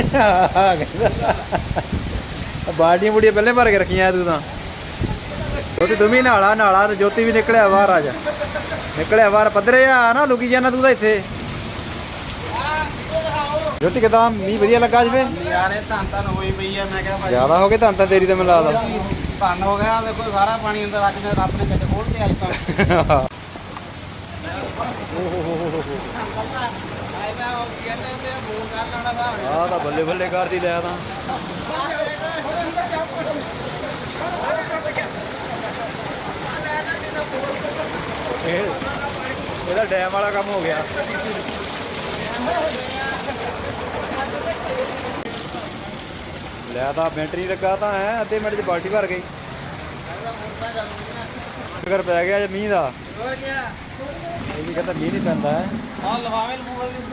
ਆ ਕਹਿੰਦਾ ਬਾਲਟੀਆਂ ਬੁੜੀਆਂ ਪਹਿਲੇ ਭਰ ਕੇ ਰੱਖੀਆਂ ਤੂੰ ਤਾਂ। ਜੋਤੀ ਤੂੰ ਵੀ ਨਾਲਾ ਨਾਲਾ ਤੇ ਜੋਤੀ ਵੀ ਨਿਕਲਿਆ ਬਾਹਰ ਆ ਜਾ ਨਿਕਲਿਆ ਬਾਹਰ ਪੱਧਰੇ ਆ ਨਾ ਲੁਕੀ ਜਾਣਾ ਤੂੰ ਤਾਂ ਇੱਥੇ। ਜੋਤੀ ਕਿਦਾਂ ਮੀਂਹ ਵਧੀਆ ਲੱਗਾ ਜਵੇ ਯਾਰੇ ਧੰਨ ਧੰਨ ਹੋਈ ਪਈ ਆ ਮੈਂ ਕਿਹਾ ਭਾਈ। ਜ਼ਿਆਦਾ ਹੋ ਗਏ ਤਾਂ ਤਾਂ ਤੇਰੀ ਤੇ ਮੈਨੂੰ ਲੱਗਦਾ। ਧੰਨ ਹੋ ਗਿਆ ਦੇਖੋ ਸਾਰਾ ਪਾਣੀ ਅੰਦਰ ਰੱਖ ਦੇ ਰੱਬ ਨੇ ਕਿਤੇ ਖੋਲ ਕੇ ਅੱਜ ਤਾਂ ਆਏ ਮੈਂ ਉਹ ਕਹਿੰਦੇ ਹੁੰਦੇ ਆ ਫੋਨ ਕਰ ਲੈਣਾ ਦਾ ਆ ਤਾਂ ਬੱਲੇ ਬੱਲੇ ਕਰਦੀ ਲਿਆ ਤਾਂ। ਇਹ ਇਹਦਾ ਡੈਮ ਵਾਲਾ ਕੰਮ ਹੋ ਗਿਆ। ਲੈ ਤਾਂ ਮਿੰਟ ਲੱਗਾ ਤਾਂ ਹੈ, ਅੱਧੇ ਮਿੰਟ 'ਚ ਬਾਲਟੀ ਭਰ ਗਈ। ਅਗਰ ਪੈ ਗਿਆ ਜੇ ਮੀਂਹ ਦਾ। ਹੋਰ ਕੀ ਆ ਇਹ ਵੀ ਕਹਿੰਦਾ ਮੀਂਹ ਨਹੀਂ ਪੈਂਦਾ ਹੈ।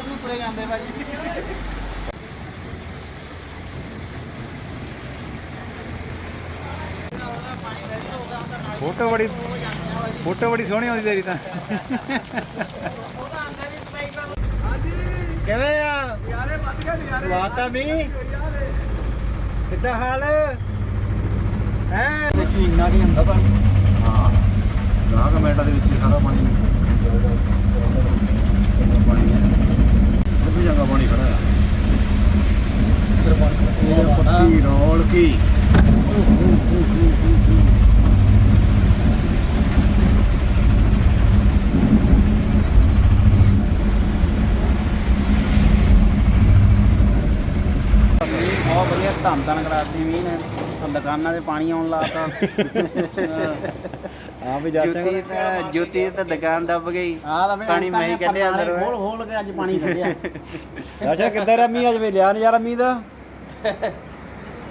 ਨੂੰ ਤੁਰੇ ਜਾਂਦੇ ਭਾਜੀ। ਫੋਟੋ ਬੜੀ ਫੋਟੋ ਬੜੀ ਸੋਹਣੀ ਆਉਂਦੀ ਤੇਰੀ ਤਾਂ। ਕਿਵੇਂ ਆ? ਯਾਰੇ ਵੱਧ ਗਿਆ ਯਾਰੇ ਸਵਾਤਾ ਮੀ ਕਿੱਦਾਂ ਹਾਲ? ਹੈ? ਦੇਖੀ ਇੰਨਾ ਕੀ ਹੁੰਦਾ ਹਾਂ 10 ਮਿੰਟਾਂ ਦੇ ਵਿੱਚ ਸਾਰਾ ਪਾਣੀ ਪਾਣੀ ਹੈ। ਕਿੰਨੀ ਜਗ੍ਹਾ ਪਾਣੀ ਖੜਾ ਹੈ ਇਹ ਪੱਤੀ ਰੋਲ ਕੀ ਬਹੁਤ ਵਧੀਆ ਧੰਨ ਧੰਨ ਕਰਾਤੀ ਮੀਂਹ ਨੇ। ਦੁਕਾਨਾਂ 'ਤੇ ਪਾਣੀ ਆਉਣ ਲਾਤਾ ਹਾਂ ਵੀ ਜਾ ਜੁੱਤੀ ਤਾਂ ਜੁੱਤੀ ਤਾਂ ਦੁਕਾਨ ਦੱਬ ਗਈ। ਪਾਣੀ ਮੈਂ ਹੀ ਕੱਢਿਆ ਅੰਦਰ। ਖੋਲ ਖੋਲ ਕੇ ਅੱਜ ਪਾਣੀ ਕੱਢਿਆ। ਅੱਛਾ ਕਿੱਦਾਂ ਰਿਹਾ ਮੀਂਹ ਅੱਜ ਵੇ ਲਿਆ ਨਜ਼ਾਰਾ ਮੀਂਹ ਦਾ?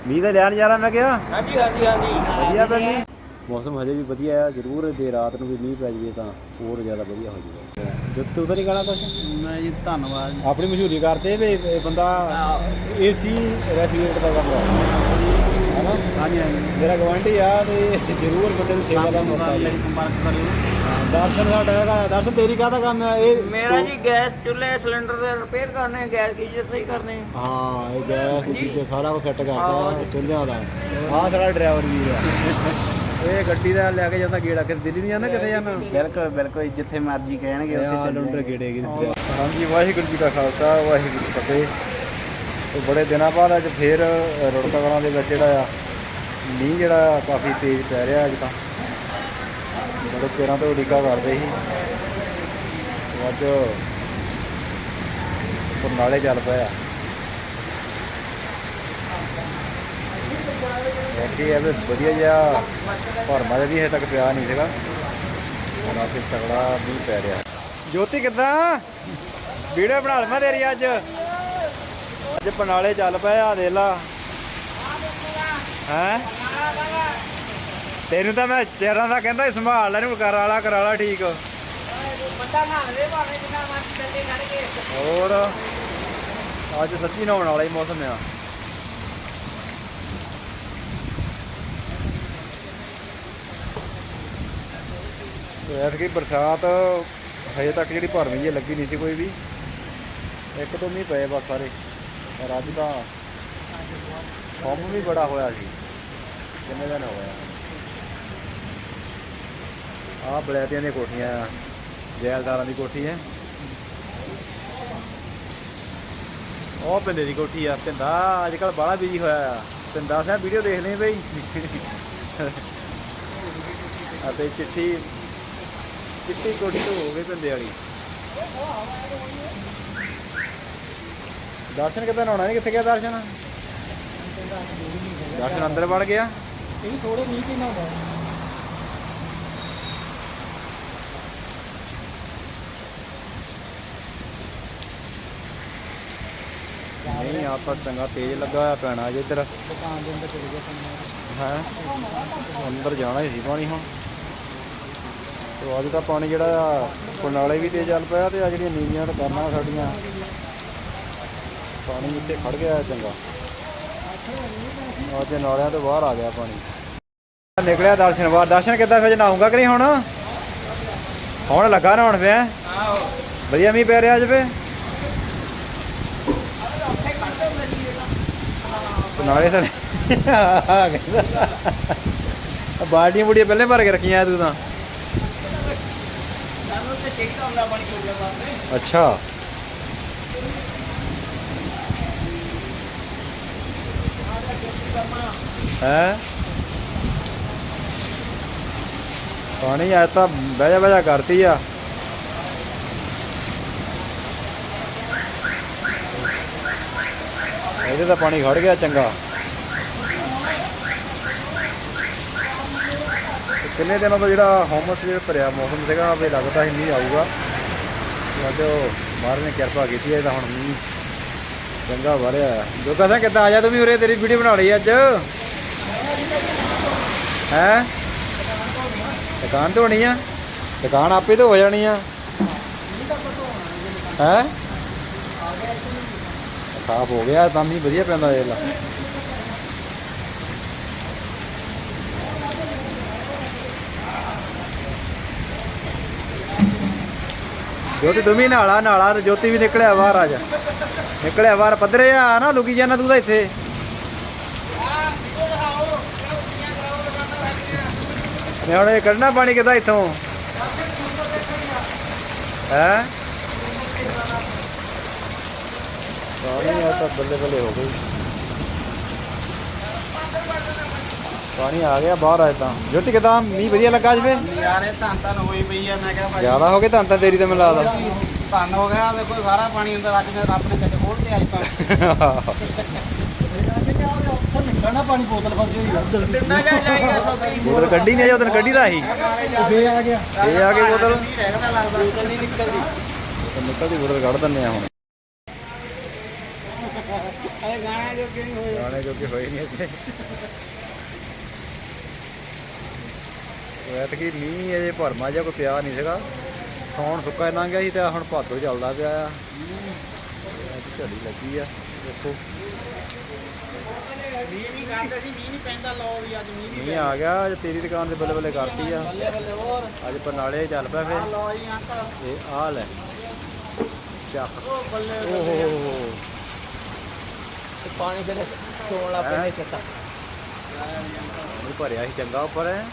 ਮੀਂਹ ਦਾ ਲਿਆ ਨਜ਼ਾਰਾ ਮੈਂ ਕਿਹਾ। ਹਾਂਜੀ ਹਾਂਜੀ ਹਾਂਜੀ। ਵਧੀਆ ਪੈ ਗਈ ਮੌਸਮ ਹਜੇ ਵੀ ਵਧੀਆ ਹੈ ਜ਼ਰੂਰ ਜੇ ਰਾਤ ਨੂੰ ਵੀ ਮੀਂਹ ਪੈ ਜਾਵੇ ਤਾਂ ਹੋਰ ਜ਼ਿਆਦਾ ਵਧੀਆ ਹੋ ਜਾਊਗਾ। ਜਦ ਤੂੰ ਤਾਂ ਨਹੀਂ ਗਾਣਾ ਕੁਛ? ਮੈਂ ਜੀ ਧੰਨਵਾਦ। ਆਪਣੀ ਮਸ਼ਹੂਰੀ ਕਰਦੇ ਵੀ ਇਹ ਬੰਦਾ ਏਸੀ ਰੈਫ੍ਰਿਜਰੇਟਰ ਦਾ ਕੰਮ ਕਰਦਾ। ਹੈਨਾ? ਹਾਂਜੀ ਹਾਂਜੀ। ਮੇਰਾ ਗਵਾਂਢੀ ਆ ਤੇ ਜ਼ਰੂਰ ਬੰਦੇ ਨੂੰ ਸੇਵਾ ਦਾ ਮੌਕਾ ਮੇਰੀ ਦੇ ਸੰਪਰਕ ਕਰਿਓ ਦਰਸ਼ਨ ਸਾਡਾ ਹੈਗਾ ਦਰਸ਼ਨ ਤੇਰੀ ਕਾਹਦਾ ਕੰਮ ਹੈ ਇਹ ਮੇਰਾ ਜੀ ਗੈਸ ਚੁੱਲ੍ਹੇ ਸਿਲੰਡਰ ਦੇ ਰਿਪੇਅਰ ਕਰਨੇ ਗੈਸ ਗੀਜ਼ਰ ਸਹੀ ਕਰਨੇ ਹਾਂ ਇਹ ਗੈਸ ਤੇ ਸਾਰਾ ਕੁਝ ਸੈੱਟ ਕਰਦਾ ਚੁੱਲ੍ਹਿਆਂ ਦਾ। ਆਹ ਸਾਡਾ ਡਰਾਈਵਰ ਵੀ ਆ। ਇਹ ਗੱਡੀ ਦਾ ਲੈ ਕੇ ਜਾਂਦਾ ਗੇੜਾ ਕਿਤੇ ਦਿੱਲੀ ਨਹੀਂ ਜਾਂਦਾ ਕਿਤੇ ਜਾਂਦਾ? ਬਿਲਕੁਲ ਬਿਲਕੁਲ ਜਿੱਥੇ ਮਰਜ਼ੀ ਕਹਿਣਗੇ ਉੱਥੇ ਆ ਚੱਲ ਲੰਡਰ ਜਾਈਏ। ਗੇੜੇ। ਹਾਂਜੀ ਵਾਹਿਗੁਰੂ ਜੀ ਕਾ ਖਾਲਸਾ ਵਾਹਿਗੁਰੂ ਜੀ ਕੀ ਫਤਿਹ। ਤੇ ਬੜੇ ਦਿਨਾਂ ਬਾਅਦ ਅੱਜ ਫੇਰ ਰੁੜਕਾ ਕਲਾਂ ਦੇ ਵਿੱਚ ਜਿਹੜਾ ਆ, ਮੀਂਹ ਜਿਹੜਾ ਕਾਫੀ ਤੇਜ਼ ਪੈ ਰਿਹਾ ਅੱਜ ਤਾਂ। ਬੜੇ ਚਿਰਾਂ ਤੋਂ ਉਡੀਕਾ ਕਰਦੇ ਸੀ। ਅੱਜ ਬਰਨਾਲੇ ਚੱਲ ਪਿਆ। ਬਾਕੀ ਇਹ ਵੀ ਵਧੀਆ ਜਿਹਾ ਭਰਮਾ ਜਿਹਾ ਵੀ ਹਜੇ ਤੱਕ ਪਿਆ ਨਹੀਂ ਸੀਗਾ। ਹੁਣ ਆ ਕੇ ਤਗੜਾ ਮੀਂਹ ਪੈ ਰਿਹਾ। ਜੋਤੀ ਕਿੱਦਾਂ? ਵੀਡੀਓ ਬਣਾ ਲਵਾਂ ਤੇਰੀ ਅੱਜ। ਅੱਜ ਬਰਨਾਲੇ ਚੱਲ ਪਏ ਆ ਦੇ ਲਾ। ਹੈ? ਤੈਨੂੰ ਤਾਂ ਮੈਂ ਚਿਹਰਾ ਦਾ ਕਹਿੰਦਾ ਸੰਭਾਲ ਲੈ ਨੂੰ ਕਰ ਵਾਲਾ ਠੀਕ। ਹੋਰ? ਅੱਜ ਸੱਚੀ ਨਹਾਉਣ ਵਾਲਾ ਹੀ ਮੌਸਮ ਆ। ਐਤਕੀ ਬਰਸਾਤ ਹਜੇ ਤੱਕ ਜਿਹੜੀ ਭਰਮੀ ਜਿਹੀ ਲੱਗੀ ਨਹੀਂ ਸੀ ਕੋਈ ਵੀ। ਇੱਕ ਦੋ ਮੀਂਹ ਪਏ ਬਸ ਸਾਰੇ। ਪਰ ਅੱਜ ਤਾਂ ਕੰਮ ਵੀ ਬੜਾ ਹੋਇਆ ਸੀ ਕਿੰਨੇ ਦਿਨ ਹੋਇਆ ਆਹ ਬਲੈਤੀਆਂ ਦੀਆਂ ਕੋਠੀਆਂ, ਜੈਲਦਾਰਾਂ ਦੀ ਕੋਠੀ ਹੈ। ਉਹ ਪਿੰਦੇ ਦੀ ਕੋਠੀ ਆ ਪਿੰਦਾ ਅੱਜ ਕੱਲ ਬਾਹਲਾ ਬਿਜ਼ੀ ਹੋਇਆ ਆ। ਪਿੰਦਾ ਸਾਹਿਬ ਵੀਡੀਓ ਦੇਖ ਲਈ ਬਈ। ਅਤੇ ਚਿੱਠੀ ਚਿੱਠੀ ਕੋਠੀ ਤੋਂ ਹੋ ਗਈ ਪਿੰਡੇ ਵਾਲੀ। ਦਰਸ਼ਨ ਕਿੱਦਾਂ ਨਹਾਉਣਾ ਨਹੀਂ ਕਿੱਥੇ ਗਿਆ ਦਰਸ਼ਨ? ਦਰਸ਼ਨ ਅੰਦਰ ਵੜ ਗਿਆ। ਇਹ ਥੋੜੇ ਮੀਂਹ ਤੇ ਨਾ ਹੁੰਦਾ ਨਹੀਂ ਆਪਾਂ ਚੰਗਾ ਤੇਜ਼ ਲੱਗਾ ਹੋਇਆ ਪੈਣਾ ਜੇ ਇੱਧਰ। ਦੁਕਾਨ ਦੇ ਅੰਦਰ ਚਲੇ ਗਿਆ ਹੈ? ਅੰਦਰ ਜਾਣਾ ਹੀ ਸੀ ਪਾਣੀ ਹੁਣ। ਤੇ ਅੱਜ ਤਾਂ ਪਾਣੀ ਜਿਹੜਾ ਆ ਪਰਨਾਲੇ ਵੀ ਤੇ ਚੱਲ ਪਿਆ ਤੇ ਆ ਜਿਹੜੀਆਂ ਨੀਵੀਆਂ ਤੇ ਕਰਨਾ ਸਾਡੀਆਂ। ਪਾਣੀ ਉੱਤੇ ਖੜ ਗਿਆ ਚੰਗਾ। ਅੱਜ ਨਾਲਿਆਂ ਤੋਂ ਬਾਹਰ ਆ ਗਿਆ ਪਾਣੀ। ਨਿਕਲਿਆ ਦਰਸ਼ਨ ਬਾਅਦ ਦਰਸ਼ਨ ਕਿੱਦਾਂ ਫਿਰ ਨਹਾਉਂਗਾ ਕਿ ਨਹੀਂ ਹੁਣ? ਹੁਣ ਲੱਗਾ ਨਹਾਉਣ ਪਿਆ? ਵਧੀਆ ਮੀਂਹ ਪੈ ਰਿਹਾ ਅੱਜ ਵੇ ਤੇ ਨਾਲੇ ਕਹਿੰਦਾ ਬਾਲਟੀਆਂ ਬੁੜੀਆਂ ਪਹਿਲੇ ਭਰ ਕੇ ਰੱਖੀਆਂ ਤੂੰ ਤਾਂ। ਤੇ ਅੱਛਾ। ਹੈ? ਪਾਣੀ ਆ ਤਾਂ ਬਹਿ ਜਾ ਕਰਤੀ ਆ। ਇਹਦੇ ਤਾਂ ਪਾਣੀ ਖੜ ਗਿਆ ਚੰਗਾ। ਕਿੰਨੇ ਦਿਨਾਂ ਤੋਂ ਜਿਹੜਾ ਹਮਸ ਜਿਹੜਾ ਭਰਿਆ ਮੌਸਮ ਸੀਗਾ, ਵੀ ਲੱਗਦਾ ਹੀ ਨਹੀਂ ਆਊਗਾ। ਅੱਜ ਉਹ ਮਹਾਰਾਜ ਨੇ ਕਿਰਪਾ ਕੀਤੀ ਹੈ ਤਾਂ ਹੁਣ ਮੀਂਹ ਚੰਗਾ ਵਰਿਆ ਜੋ ਕਹਿੰਦਾ ਕਿੱਦਾਂ ਆ ਤੂੰ ਵੀ ਉਰੇ, ਤੇਰੀ ਵੀਡੀਓ ਬਣਾ ਲਈ ਅੱਜ? ਹੈ? ਦੁਕਾਨ ਤੋਂ ਹੋਣੀ ਆ? ਦੁਕਾਨ ਆਪੇ ਤੋਂ ਹੋ ਜਾਣੀ ਆ। ਹੈ? ਸਾਫ਼ ਹੋ ਗਿਆ, ਤਾਂ ਮੀਂਹ ਵਧੀਆ ਪੈਂਦਾ ਇਹ ਲਾ। ਜੋਤੀ ਤੂੰ ਵੀ ਨਾਲਾ ਨਾਲਾ ਤੇ ਜੋਤੀ ਵੀ ਨਿਕਲਿਆ ਬਾਹਰ ਆ ਜਾ ਨਿਕਲਿਆ ਬਾਹਰ, ਪੱਧਰੇ ਆ ਨਾ, ਲੁਕੀ ਜਾਣਾ ਤੂੰ ਤਾਂ ਇੱਥੇ। ਮੈਂ ਹੁਣ ਇਹ ਕੱਢਣਾ ਪਾਣੀ ਕਿੱਦਾਂ ਇੱਥੋਂ? ਹੈ? ਪਾਣੀ ਆ ਤਾਂ ਬੱਲੇ ਬੱਲੇ ਹੋ ਗਈ। ਪਾਣੀ ਆ ਗਿਆ ਬਾਹਰ ਆ ਤਾਂ। ਜੋਤੀ ਕਿਦਾਂ? ਮੀਂਹ ਵਧੀਆ ਲੱਗਾ ਜਵੇ ਯਾਰੇ ਧੰਨ ਧੰਨ ਹੋਈ ਪਈ ਆ ਮੈਂ ਕਿਹਾ ਭਾਈ ਜ਼ਿਆਦਾ ਹੋ ਗਏ ਤਾਂ ਤਾਂ ਤੇਰੀ ਤੇ ਮੈਨੂੰ ਲੱਗਦਾ। ਧੰਨ ਹੋ ਗਿਆ ਵੇਖੋ ਸਾਰਾ ਪਾਣੀ ਅੰਦਰ ਅੱਜ ਨੇ ਰੱਬ ਨੇ ਕੱਢ ਖੋਲ ਤੇ ਅੱਜ ਤਾਂ। ਨਿਕਲਣਾ ਪਾਣੀ ਬੋਤਲ ਫਸ ਹੋਈ ਆ ਤਿੰਨਾ ਜਾ ਜਾਈਗਾ ਸੋਦੀ ਬੋਤਲ ਕੱਢੀ ਨਹੀਂ ਜਦੋਂ ਕੱਢੀ ਦਾ ਸੀ। ਫੇ ਆ ਗਿਆ। ਇਹ ਆ ਗਈ ਬੋਤਲ। ਬੋਤਲ ਨਹੀਂ ਨਿਕਲਦੀ। ਨਿਕਲਦੀ ਬੋਤਲ ਕੱਢ ਦਿੰਨੇ ਆ ਹੁਣ। ਅਰੇ ਗਾਣਾ ਜੋ ਕਿਉਂ ਹੋਇਆ ਗਾਣੇ ਜੋਗੇ ਹੋਏ ਨਹੀਂ ਅਜੇ। ਐਤਕੀ ਮੀਂਹ ਅਜੇ ਭਰਮਾ ਜਿਹਾ ਕੋਈ ਪਿਆ ਨਹੀਂ ਸੀਗਾ। ਸੌਣ ਸੁੱਕਾ ਲੰਘ ਗਿਆ ਸੀ ਤੇ ਹੁਣ ਭਾਦੋ ਚੱਲਦਾ ਪਿਆ ਆ। ਝੜੀ ਲੱਗੀ ਆ ਦੇਖੋ। ਮੀਂਹ ਨਹੀਂ ਕਰਦੇ ਸੀ ਮੀਂਹ ਨਹੀਂ ਪੈਂਦਾ ਲਓ ਵੀ ਅੱਜ ਮੀਂਹ ਨਹੀਂ ਮੀਂਹ ਆ ਗਿਆ ਅੱਜ ਤੇਰੀ ਦੁਕਾਨ ਤੇ ਬੱਲੇ ਬੱਲੇ ਕਰਤੀ ਆ। ਬੱਲੇ ਬੱਲੇ ਹੋਰ। ਅੱਜ ਪਰਨਾਲੇ ਚੱਲ ਪਿਆ ਫੇਰ। ਜੀ ਅੰਕਲ ਇਹ ਆ ਲੈ। ਚੱਕ। ਉਹ ਬੱਲੇ ਓਹ ਪਾਣੀ ਫਿਰ ਚੋਣ ਲੱਗ ਸਿੱਤਾ ਭਰਿਆ ਸੀ ਚੰਗਾ ਉੱਪਰ। ਹੈ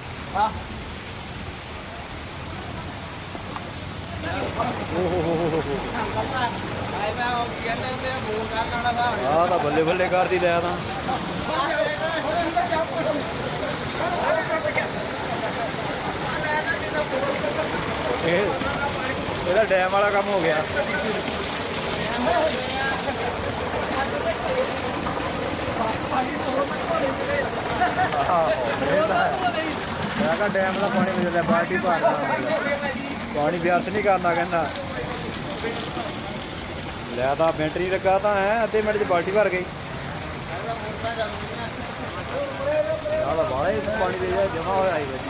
ਹਾਂ ਤਾਂ ਬੱਲੇ ਬੱਲੇ ਕਰਦੀ ਲਿਆ ਤਾਂ। ਇਹ ਇਹਦਾ ਡੈਮ ਵਾਲਾ ਕੰਮ ਹੋ ਗਿਆ। ਆਹੋ, ਇਹ ਤਾਂ ਮੈਂ ਕਿਹਾ ਡੈਮ ਦਾ ਪਾਣੀ ਮਿਲਦਾ ਬਾਲਟੀ ਭਰਨਾ ਪਾਣੀ ਵਿਅਰਥ ਨਹੀਂ ਕਰਨਾ ਕਹਿੰਦਾ। ਲੈ ਤਾਂ ਮਿੰਟ ਲੱਗਾ ਤਾਂ ਹੈ, ਅੱਧੇ ਮਿੰਟ 'ਚ ਬਾਲਟੀ ਭਰ ਗਈ। ਆਹ ਤਾਂ ਬਾਹਲੇ ਪਾਣੀ ਦੇ ਜਾ, ਜਮਾ ਹੋਇਆ ਹੀ ਵਿੱਚ।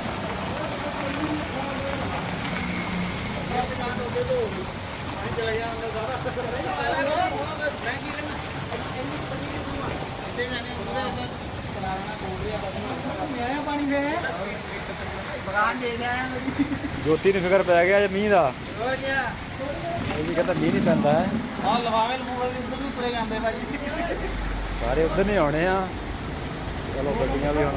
ਪਾਣੀ ਫੇ ਬਗਾਨ ਦੇ ਦੇ। ਜੋਤੀ ਨੂੰ ਫਿਕਰ ਪੈ ਗਿਆ ਜੇ ਮੀਂਹ ਦਾ। ਇਹ ਵੀ ਕਹਿੰਦਾ ਮੀਂਹ ਨਹੀਂ ਪੈਂਦਾ ਹੈ। ਆ ਲਵਾਵੇ ਲਮੂਵੇ ਵੀ ਇੱਧਰ ਨੂੰ ਤੁਰੇ ਜਾਂਦੇ ਭਾਜੀ। ਸਾਰੇ ਉੱਧਰ ਨਹੀਂ ਆਉਣੇ ਆ। ਚਲੋ ਗੱਡੀਆਂ ਵੀ ਹੁਣ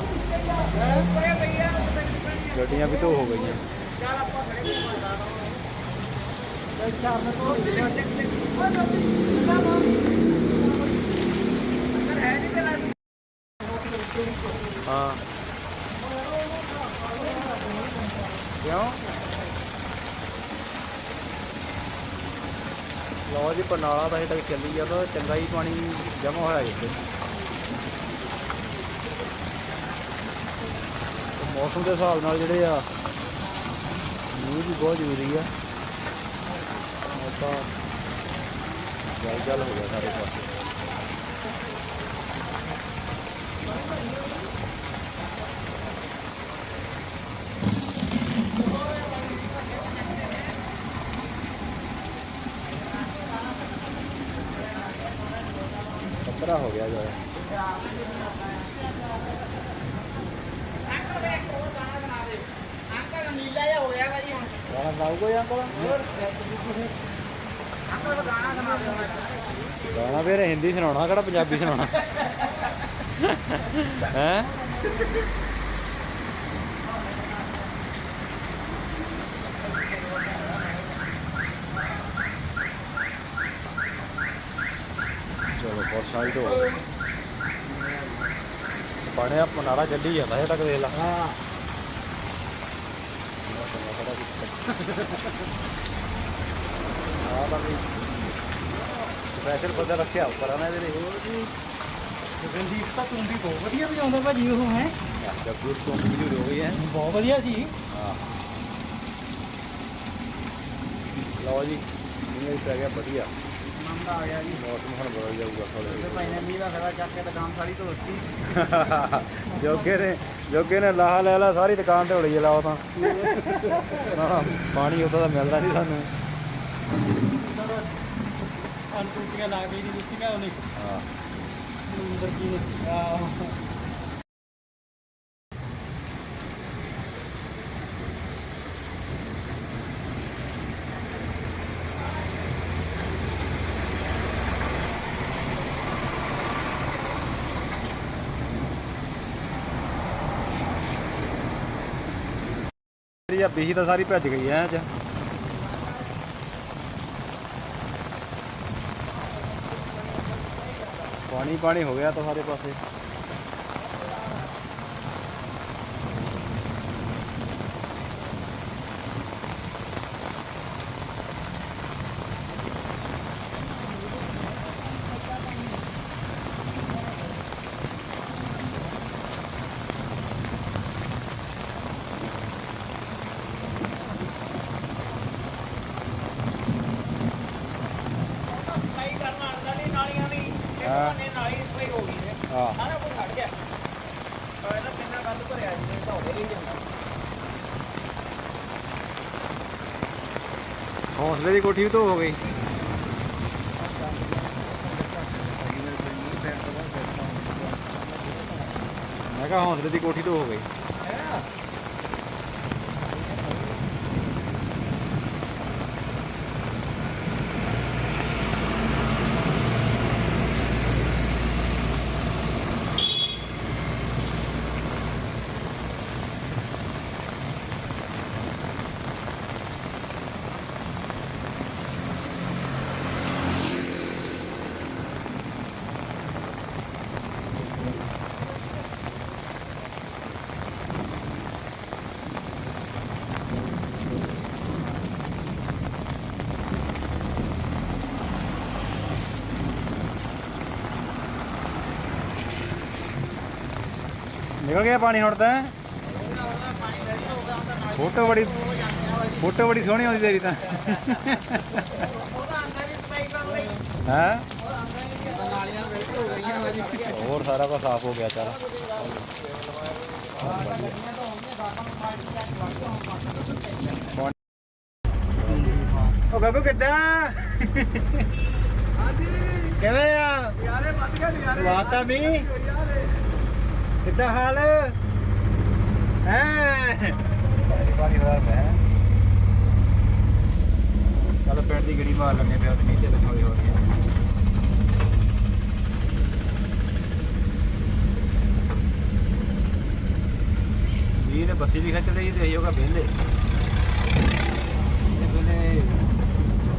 ਗੱਡੀਆਂ ਵੀ ਧੋ ਹੋ ਗਈਆਂ। ਹਾਂ ਕਿਉਂ ਬਰਨਾਲਾ ਜੀ ਪਰਨਾਲਾ ਤਾਂ ਹਜੇ ਤੱਕ ਚੱਲੀ ਜਾਂਦਾ ਚੰਗਾ ਹੀ ਪਾਣੀ ਜਮ੍ਹਾਂ ਹੋਇਆ ਇੱਥੇ। ਮੌਸਮ ਦੇ ਹਿਸਾਬ ਨਾਲ ਜਿਹੜੇ ਆ, ਮੀਂਹ ਵੀ ਬਹੁਤ ਜ਼ਰੂਰੀ ਆ। ਤਾਂ ਜਲ ਜਲ ਹੋ ਗਿਆ ਸਾਰੇ ਪਾਸੇ ਖਤਰਾ ਹੋ ਗਿਆ ਜਰਾ ਅੰਕਲ ਨੀਲਾ ਜਿਹਾ ਹੋ ਗਿਆ ਭਾਜੀ ਹੁਣ ਗਾਣਾ ਲਾਉ ਕੋਈ ਅੰਕਲ ਗਾਣਾ ਸੁਣਾ ਹਿੰਦੀ ਸੁਣਾਉਣਾ, ਕਿਹੜਾ ਪੰਜਾਬੀ ਸੁਣਾਉਣਾ? ਹੈ? ਚਲੋ ਪਰਸਾਈ ਤੋਂ ਬਣਿਆ ਪਨਾਰਾ ਚੱਲੀ ਜਾਂਦਾ ਇਹ ਤੱਕ ਦੇਖ ਲਾ। ਹਾਂ। ਆਹ ਤਾਂ ਵੀ ਸਪੈਸ਼ਲ ਬੰਦਾ ਰੱਖਿਆ ਉੱਪਰ ਆ ਨਾ ਇਹਦੇ ਲਈ। ਰਣਦੀਪ ਤਾਂ ਤੂੰ ਵੀ ਬਹੁਤ ਵਧੀਆ ਵਜਾਉਂਦਾ ਭਾਜੀ ਉਹ ਹੈ? ਜੱਗੂ ਤੋਂ ਵੀ ਹੋ ਗਈ ਹੈ। ਬਹੁਤ ਵਧੀਆ ਸੀ। ਹਾਂ। ਲਓ ਜੀ ਮੀਂਹ ਪੈ ਗਿਆ ਵਧੀਆ। ਮੰਦਾ ਆ ਗਿਆ ਜੀ। ਮੌਸਮ ਹੁਣ ਬਦਲ ਜਾਊਗਾ ਤੇ ਥੋੜਾ ਭਾਈ ਨੇ ਮੀਂਹ ਦਾ ਖੜਾ ਚੱਕ ਕੇ ਦੁਕਾਨ ਸਾਰੀ ਧੋਤੀ ਜੋਗੇ ਨੇ ਜੋਗੇ ਨੇ ਲਾਹਾ ਲੈ ਲਾ ਸਾਰੀ ਦੁਕਾਨ ਤੇ ਹੋਲੀ ਲਾਓ ਤਾਂ। ਨਾ ਪਾਣੀ ਉਦੋਂ ਦਾ ਮਿਲਦਾ ਨਹੀਂ ਸਾਨੂੰ। ਅਨ ਟੂਟੀਆਂ ਲਾ ਗਈ ਦੀ ਦਿੱਤੀਆਂ ਉਹਨੇ। ਹਾਂ। ਅੰਦਰ ਕੀ ਨੇ? ਆਹ। ਆ ਬੀਹੀ ਤਾਂ ਸਾਰੀ ਭੱਜ ਗਈ ਐ ਅੱਜ ਪਾਣੀ ਪਾਣੀ ਹੋ ਗਿਆ ਤਾਂ ਸਾਰੇ ਪਾਸੇ ਸਫ਼ਾਈ ਕਰਨਾ ਆਉਂਦਾ ਨਹੀਂ ਨਾਲੀਆਂ ਦੀ ਤੇ ਹਾਂ। ਉਹਨੇ ਨਾਲੀ ਸਫ਼ਾਈ ਹੋ ਗਈ ਹੈ ਹਾਂ ਸਾਰਾ ਕੁਝ ਹਟ ਗਿਆ ਪਰ ਇਹਦਾ ਕਿੰਨਾ ਗੰਦ ਭਰਿਆ ਜੀ ਤਾਂ ਹੋ ਨਹੀਂ ਜਾਂਦਾ ਹੌਸਲੇ ਦੀ ਕੋਠੀ ਵੀ ਧੋ ਹੋ ਗਈ। ਮੈਂ ਕਿਹਾ ਹੌਸਲੇ ਦੀ ਕੋਠੀ ਧੋ ਹੋ ਪਾਣੀ ਹੁਣ ਤਾਂ। ਫੋਟੋ ਬੜੀ ਫੋਟੋ ਬੜੀ ਸੋਹਣੀ ਆਉਂਦੀ ਤੇਰੀ ਤਾਂ। ਉਹਦਾ ਹੋਰ ਸਾਰਾ ਕੁਝ ਸਾਫ਼ ਹੋ ਗਿਆ ਚੱਲ ਉਹ ਗੱਗੂ ਕਿੱਦਾਂ? ਹਾਂਜੀ ਕਿਵੇਂ ਆ? ਯਾਰੇ ਵੱਧ ਗਿਆ ਯਾਰੇ ਵਾਤਾ ਵੀ ਕਿੱਦਾਂ ਹਾਲ? ਹੈ? ਚੱਲ ਪਿੰਡ ਦੀ ਗੜੀ ਮਾਰ ਲੈਂਦੇ ਪਿਆ ਤੇ ਨੀਚੇ ਤੇ ਹੋ ਰਹੀ ਵੀਰ ਨੇ ਬੱਤੀ ਵੀ ਖਿੱਚ ਲਈ ਤੇ ਅਸੀਂ ਹੋਗਾ ਵਿਹਲੇ। ਇਹ ਵੇਲੇ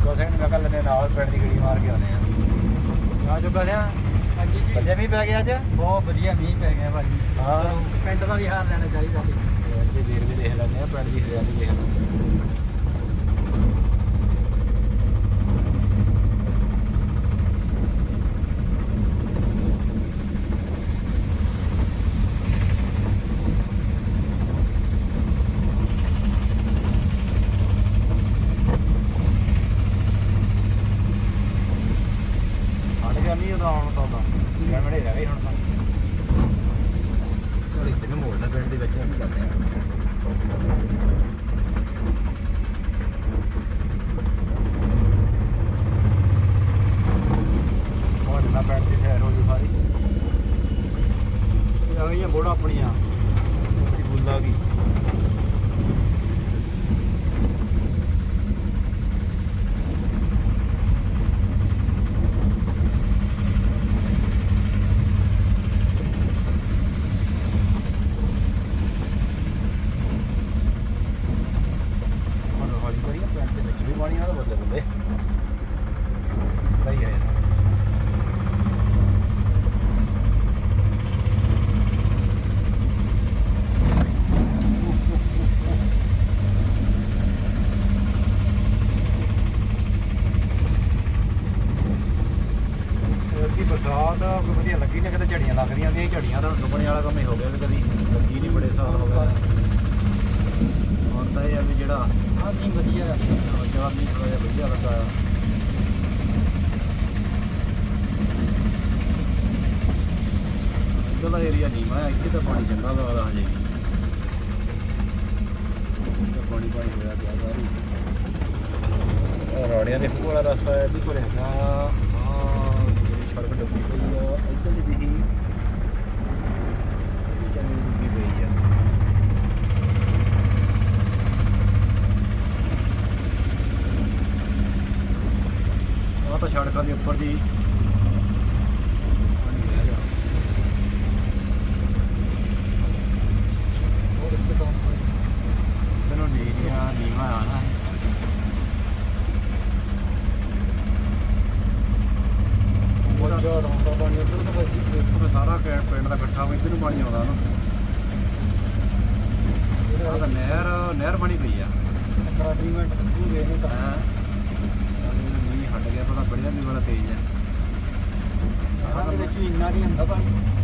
ਕੋਸੈਂਟ ਮੈਂ ਕੱਲ ਨੇ ਨਾਲ ਪਿੰਡ ਦੀ ਗੜੀ ਮਾਰ ਕੇ ਆਉਨੇ ਆ। ਆ ਚੁੱਕਾ ਸਿਆ ਹਾਂਜੀ ਜੀ। ਵਧੀਆ ਮੀਂਹ ਪੈ ਗਿਆ ਅੱਜ? ਬਹੁਤ ਵਧੀਆ ਮੀਂਹ ਪੈ ਗਿਆ ਭਾਜੀ। ਹਾਂ। ਪਿੰਡ ਦਾ ਵੀ ਹਾਲ ਲੈਣਾ ਚਾਹੀਦਾ ਸੀ। ਵੀਰ ਵੀ ਦੇਖ ਲੈਂਦੇ ਆ ਪਿੰਡ ਦੀ ਹਰਿਆਲੀ ਦੇਖ ਲੈਂਦੇ ਬੈਠ ਕੇ ਸੈਰ। ਹੋ ਆਪਣੀਆਂ। ਗੁੱਲਾ ਕੀ? ਕਦੀ ਲੱਗੀ ਨਹੀਂ ਬੜੇ ਸਾਲ ਹੋ ਗਏ। ਹੁਣ ਤਾਂ ਇਹ ਵੀ ਜਿਹੜਾ ਆ ਨਹੀਂ ਵਧੀਆ ਜਵਾਬ ਨਹੀਂ ਥੋੜਾ ਜਿਹਾ ਵਧੀਆ ਲੱਗਾ ਇੱਧਰਲਾ ਏਰੀਆ ਨਹੀਂ ਮੈਂ ਇੱਥੇ ਤਾਂ ਪਾਣੀ ਚੰਗਾ ਲੱਗਦਾ ਹਜੇ। ਪਾਣੀ ਪਾਣੀ ਹੋਇਆ ਪਿਆ ਸਾਰੀ ਦੇ ਕੋਲ ਰਸਤਾ ਹੈ ਵੀ ਕੋਲ ਹੈਗਾ। ਆ ਸੜਕ ਡੱਬੀ ਪਈ ਆ ਇੱਧਰ ਦੀ ਵੀ ਤਾਂ ਸੜਕਾਂ ਦੇ ਉੱਪਰ ਦੀ ગાડી એમ. દબાણ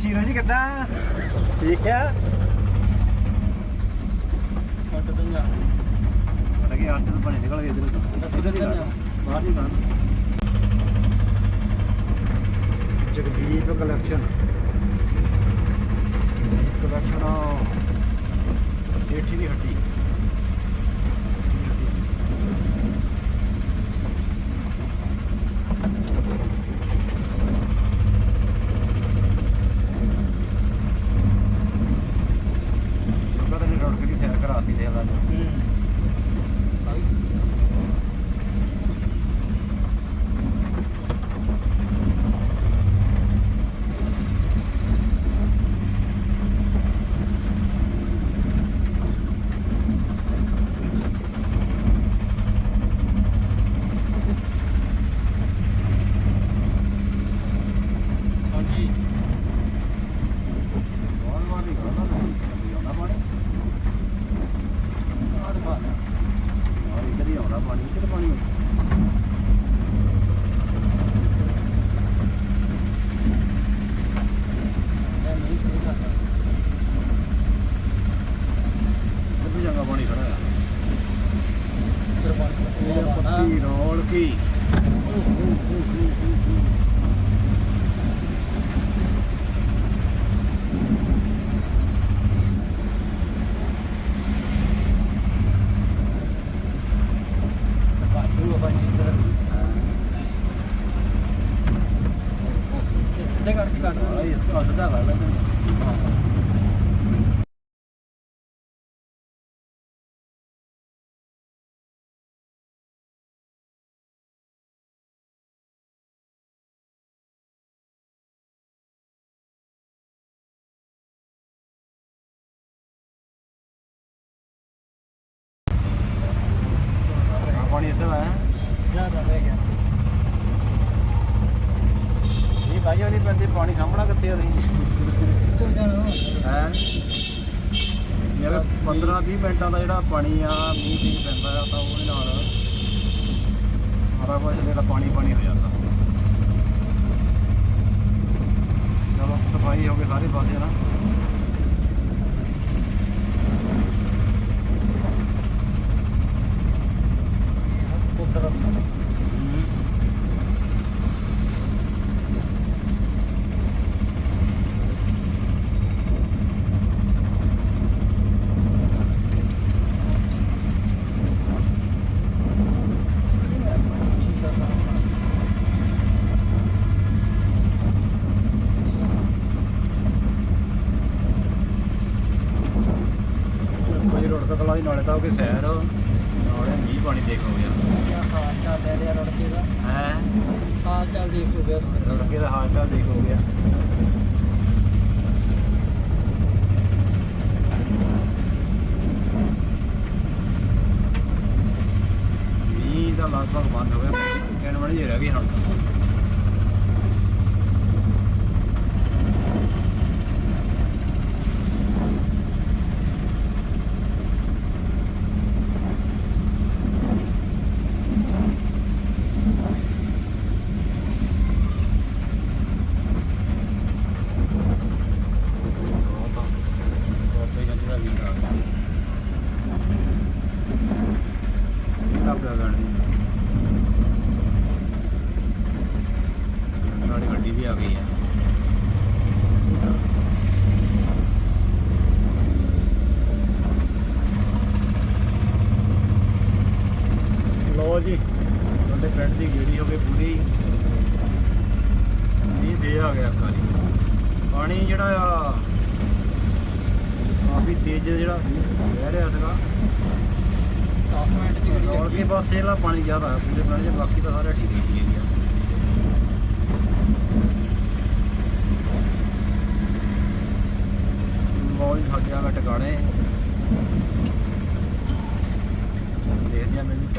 ਸ਼ੀਰੋ ਜੀ ਕਿੱਦਾਂ? ਠੀਕ ਆ। ਕੱਟ ਨਿਕਲ ਗਿਆ ਬਾਹਰ ਦੀ ਗੱਲ ਜਗਦੀਪ ਕਲੈਕਸ਼ਨ ਕਲੈਕਸ਼ਨ ਸੇਠੀ ਦੀ ਹੱਟੀ ਮਿੰਟਾਂ ਦਾ ਜਿਹੜਾ ਪਾਣੀ ਆ, ਮੀਂਹ ਵੀ ਪੈਂਦਾ ਆ, ਤਾਂ ਉਹਦੇ ਨਾਲ ਸਾਰਾ ਕੁਝ ਜਿਹੜਾ ਪਾਣੀ ਪਾਣੀ ਹੋ ਜਾਂਦਾ। ਚਲੋ, ਸਫ਼ਾਈ ਹੋ ਗਈ ਸਾਰੇ ਪਾਸੇ ਨਾ।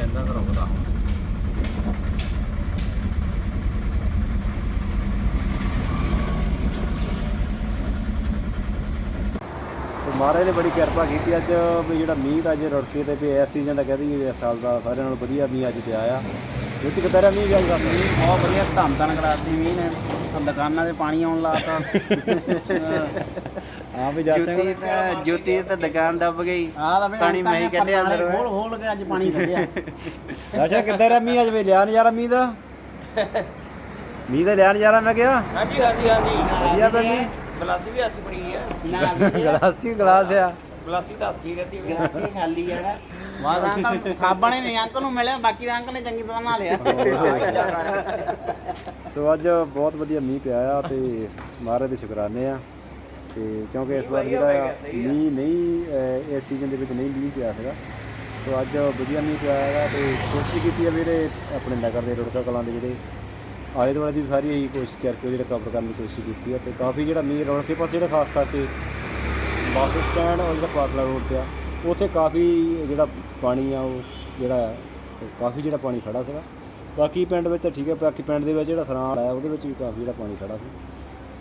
ਦੇਖਦੇ ਆ ਮੈਨੂੰ ਪੈਂਦਾ ਕਿ ਰੁਕਦਾ ਸੋ ਮਹਾਰਾਜ ਨੇ ਬੜੀ ਕਿਰਪਾ ਕੀਤੀ ਅੱਜ ਵੀ ਜਿਹੜਾ ਮੀਂਹ ਦਾ ਅੱਜ ਰੁੜਕੇ ਤੇ ਵੀ ਇਸ ਸੀਜ਼ਨ ਦਾ ਕਹਦੀ ਇਸ ਸਾਲ ਦਾ ਸਾਰਿਆਂ ਨਾਲੋਂ ਵਧੀਆ ਮੀਂਹ ਅੱਜ ਪਿਆ ਆ ਜੁੱਤੀ ਕਿਤਾਰਾ ਮੀਂਹ ਗੱਲ ਕਰਦਾ ਬਹੁਤ ਵਧੀਆ ਧੰਨ ਧੰਨ ਕਰਾਤੀ ਮੀਂਹ ਨੇ। ਦੁਕਾਨਾਂ ਤੇ ਪਾਣੀ ਆਉਣ ਲਾਤਾ। ਹਾਂ ਵੀ ਜਾ ਜੁੱਤੀ ਤੇ ਜੁੱਤੀ ਤੇ ਦੁਕਾਨ ਦੱਬ ਗਈ। ਆ ਪਾਣੀ ਮੈਂ ਹੀ ਕੱਢਿਆ ਅੰਦਰ। ਖੋਲ ਖੋਲ ਕੇ ਅੱਜ ਪਾਣੀ ਕੱਢਿਆ। ਕਿੱਦਾਂ ਰਿਹਾ ਮੀਂਹ ਅੱਜ ਵੀ? ਲਿਆ ਨਜ਼ਾਰਾ ਮੀਂਹ ਦਾ? ਮੀਂਹ ਦਾ ਲਿਆ ਨਜ਼ਾਰਾ ਮੈਂ ਕਿਹਾ। ਹਾਂਜੀ ਹਾਂਜੀ ਹਾਂਜੀ। ਵਧੀਆ ਤਾਂ ਮੀਂਹ ਗਲਾਸੀ ਵੀ ਹੱਥ ਪੜੀ ਹੈ ਨਾ ਵੀ ਗਲਾਸੀ ਗਲਾਸ ਆ। ਗਲਾਸੀ ਤਾਂ ਹੱਥੀ ਰਹਿੰਦੀ ਹੈ ਗਲਾਸੀ ਖਾਲੀ ਹੈਗਾ ਵਾਹ ਅੰਕਲ ਸਾਬਣ ਨੇ ਅੰਕਲ ਨੂੰ ਮਿਲਿਆ ਬਾਕੀ ਦਾ ਅੰਕਲ ਨੇ ਚੰਗੀ ਤਰ੍ਹਾਂ ਨਹਾ ਲਿਆ। ਸੋ ਅੱਜ ਬਹੁਤ ਵਧੀਆ ਮੀਂਹ ਪਿਆ ਆ ਤੇ ਮਹਾਰਾਜ ਦੇ ਸ਼ੁਕਰਾਨੇ ਆ। ਤੇ ਕਿਉਂਕਿ ਇਸ ਵਾਰ ਜਿਹੜਾ ਆ ਮੀਂਹ ਨਹੀਂ ਇਸ ਸੀਜ਼ਨ ਦੇ ਵਿੱਚ ਨਹੀਂ ਮੀਂਹ ਪਿਆ ਸੀਗਾ। ਸੋ ਅੱਜ ਵਧੀਆ ਮੀਂਹ ਪਿਆ ਹੈਗਾ ਤੇ ਕੋਸ਼ਿਸ਼ ਕੀਤੀ ਆ ਵੀਰੇ ਆਪਣੇ ਨਗਰ ਦੇ ਰੁੜਕਾ ਕਲਾਂ ਦੇ ਜਿਹੜੇ ਆਲੇ ਦੁਆਲੇ ਦੀ ਵੀ ਸਾਰੀ ਇਹੀ ਕੋਸ਼ਿਸ਼ ਕਰਕੇ ਉਹ ਜਿਹੜਾ ਕਵਰ ਕਰਨ ਦੀ ਕੋਸ਼ਿਸ਼ ਕੀਤੀ ਆ ਤੇ ਕਾਫੀ ਜਿਹੜਾ ਮੀਂਹ ਰੁੜਕੇ ਪਾਸੇ ਜਿਹੜਾ ਖਾਸ ਕਰਕੇ ਬੱਸ ਸਟੈਂਡ ਔਰ ਜਿਹੜਾ ਪਾਟਲਾ ਰੋਡ ਤੇ ਆ ਉੱਥੇ ਕਾਫੀ ਜਿਹੜਾ ਪਾਣੀ ਆ ਉਹ ਜਿਹੜਾ ਕਾਫੀ ਜਿਹੜਾ ਪਾਣੀ ਖੜਾ ਸੀਗਾ। ਬਾਕੀ ਪਿੰਡ ਵਿੱਚ ਤਾਂ ਠੀਕ ਹੈ, ਬਾਕੀ ਪਿੰਡ ਦੇ ਵਿੱਚ ਜਿਹੜਾ ਸਰਾਂ ਆਇਆ, ਉਹਦੇ ਵਿੱਚ ਵੀ ਕਾਫੀ ਜਿਹੜਾ ਪਾਣੀ ਖੜਾ ਸੀ।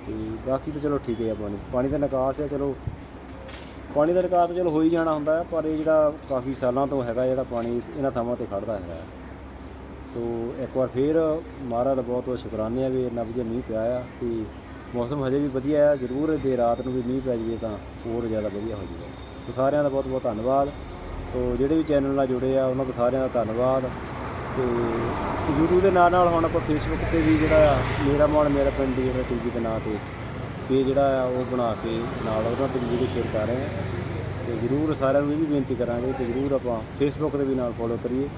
ਤੇ ਬਾਕੀ ਤਾਂ ਚਲੋ ਠੀਕ ਹੈ ਆ ਪਾਣੀ ਪਾਣੀ ਦਾ ਨਿਕਾਸ ਹੈ, ਚਲੋ। ਪਾਣੀ ਦਾ ਨਿਕਾਸ ਤਾਂ ਚਲੋ ਹੋ ਹੀ ਜਾਣਾ ਹੁੰਦਾ ਹੈ ਪਰ ਇਹ ਜਿਹੜਾ ਕਾਫੀ ਸਾਲਾਂ ਤੋਂ ਹੈਗਾ, ਜਿਹੜਾ ਪਾਣੀ ਇਹਨਾਂ ਥਾਵਾਂ ਤੇ ਖੜਦਾ ਹੈਗਾ। ਸੋ, ਇੱਕ ਵਾਰ ਫੇਰ ਮਹਾਰਾਜ ਦਾ ਬਹੁਤ ਬਹੁਤ ਸ਼ੁਕਰਾਨੇ ਆ ਵੀ ਇੰਨਾ ਵਧੀਆ ਮੀਂਹ ਪਿਆ ਆ, ਤੇ ਮੌਸਮ ਹਜੇ ਵੀ ਵਧੀਆ ਆ। ਜ਼ਰੂਰ ਦੇ ਰਾਤ ਨੂੰ ਵੀ ਮੀਂਹ ਪੈ ਜਾਵੇ ਤਾਂ ਹੋਰ ਜ਼ਿਆਦਾ ਵਧੀਆ ਹੋ ਜਾਵੇਗਾ ਸੋ ਸਾਰਿਆਂ ਦਾ ਬਹੁਤ ਬਹੁਤ ਧੰਨਵਾਦ। ਸੋ ਜਿਹੜੇ ਵੀ ਚੈਨਲ ਨਾਲ ਜੁੜੇ ਆ, ਉਹਨਾਂ ਦਾ ਸਾਰਿਆਂ ਦਾ ਧੰਨਵਾਦ। ਤੇ YouTube ਦੇ ਨਾਲ ਨਾਲ ਹੁਣ ਆਪਾਂ Facebook ਤੇ ਵੀ ਜਿਹੜਾ ਆ ਮੇਰਾ ਮੌਣ ਮੇਰਾ ਪਿੰਡ ਜਿਹੜਾ ਟੀਵੀ ਦੇ ਨਾਂ ਤੇ ਪੇਜ ਜਿਹੜਾ ਆ ਉਹ ਬਣਾ ਕੇ ਨਾਲ ਉਹਨਾਂ ਤੇ ਵੀ ਵੀਡੀਓ ਸ਼ੇਅਰ ਕਰ ਰਹੇ ਆ ਤੇ ਜ਼ਰੂਰ ਸਾਰਿਆਂ ਨੂੰ ਇਹ ਵੀ ਬੇਨਤੀ ਕਰਾਂਗੇ ਕਿ ਜ਼ਰੂਰ ਆਪਾਂ Facebook ਤੇ ਵੀ ਨਾਲ ਫੋਲੋ ਕਰੀਏ।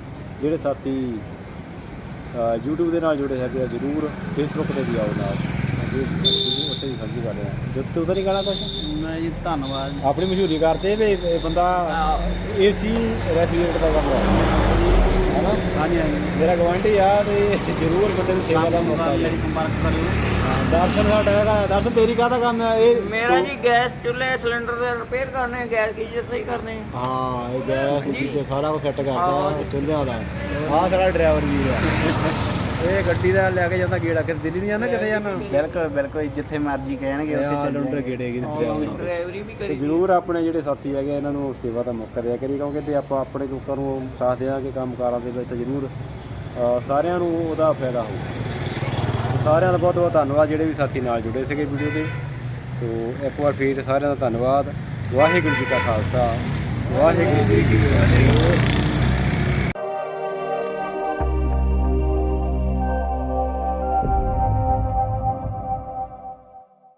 ਜਿਹੜੇ ਸਾਥੀ YouTube ਦੇ ਨਾਲ ਜੁੜੇ ਹੈਗੇ ਆ ਜ਼ਰੂਰ Facebook ਤੇ ਵੀ ਆਓ ਨਾਲ। ਤੇ ਉੱਥੇ ਵੀ ਸਾਂਝੀ ਕਰ ਰਹੇ ਆ ਜਦ ਤੂੰ ਤਾਂ ਨਹੀਂ ਕਹਿਣਾ ਕੁਛ ਮੈਂ ਜੀ। ਧੰਨਵਾਦ ਆਪਣੀ ਮਸ਼ਹੂਰੀ ਕਰਦੇ ਵੀ ਇਹ ਬੰਦਾ ਏਸੀ ਰੈਫ੍ਰਿਜਰੇਟਰ ਦਾ ਕੰਮ ਕਰਦਾ। ਹਨਾ ਹਾਂਜੀ ਹਾਂਜੀ। ਮੇਰਾ ਗਵਾਂਢੀ ਆ ਤੇ ਜ਼ਰੂਰ ਬੰਦੇ ਨੂੰ ਸੇਵਾ ਦਾ ਮੌਕਾ ਦੇ ਸੰਪਰਕ ਕਰਿਓ ਦਰਸ਼ਨ ਸਾਡਾ ਹੈਗਾ ਦਰਸ਼ਨ ਤੇਰੀ ਕਾਹਦਾ ਕੰਮ ਹੈ ਇਹ ਮੇਰਾ ਜੀ ਗੈਸ ਚੁੱਲ੍ਹੇ ਸਿਲੰਡਰ ਦੇ ਰਿਪੇਅਰ ਕਰਨੇ ਗੈਸ ਗੀਜ਼ਰ ਸਹੀ ਕਰਨੇ ਹਾਂ? ਇਹ ਗੈਸ ਚੀਜ਼ਾਂ ਸਾਰਾ ਕੁਝ ਸੈੱਟ ਕਰਦਾ ਚੁੱਲ੍ਹਿਆਂ ਦਾ। ਆਹ ਸਾਡਾ ਡਰਾਈਵਰ ਵੀ ਆ। ਇਹ ਗੱਡੀ ਦਾ ਲੈ ਕੇ ਜਾਂਦਾ ਗੇੜਾ ਕਿਤੇ ਦਿੱਲੀ ਨਹੀਂ ਜਾਂਦਾ ਕਿਤੇ ਜਾਂਦਾ? ਬਿਲਕੁਲ ਬਿਲਕੁਲ ਜਿੱਥੇ ਮਰਜ਼ੀ ਕਹਿਣਗੇ ਉੱਥੇ ਚੱਲ ਲੁੰਡਰ। ਗੇੜੇ ਡਰਾਈਵਰ ਵੀ ਕਰੀ। ਜ਼ਰੂਰ ਆਪਣੇ ਜਿਹੜੇ ਸਾਥੀ ਹੈਗੇ ਇਹਨਾਂ ਨੂੰ ਸੇਵਾ ਦਾ ਮੌਕਾ ਦਿਆ ਕਰੀ ਕਿਉਂਕਿ ਤੇ ਆਪਾਂ ਆਪਣੇ ਲੋਕਾਂ ਨੂੰ ਸਾਥ ਦੇਵਾਂਗੇ ਕੰਮਕਾਰਾਂ ਦੇ ਵਿੱਚ ਤਾਂ ਜ਼ਰੂਰ ਸਾਰਿਆਂ ਨੂੰ ਉਹਦਾ ਫਾਇਦਾ ਹੋਊ। ਸਾਰਿਆਂ ਦਾ ਬਹੁਤ ਬਹੁਤ ਧੰਨਵਾਦ ਜਿਹੜੇ ਵੀ ਸਾਥੀ ਨਾਲ ਜੁੜੇ ਸੀਗੇ ਵੀਡੀਓ ਦੇ। ਤੋਂ ਇੱਕ ਵਾਰ ਫੇਰ ਸਾਰਿਆਂ ਦਾ ਧੰਨਵਾਦ। ਵਾਹਿਗੁਰੂ ਜੀ ਕਾ ਖਾਲਸਾ ਵਾਹਿਗੁਰੂ ਜੀ ਕੀ ਫਤਿਹ।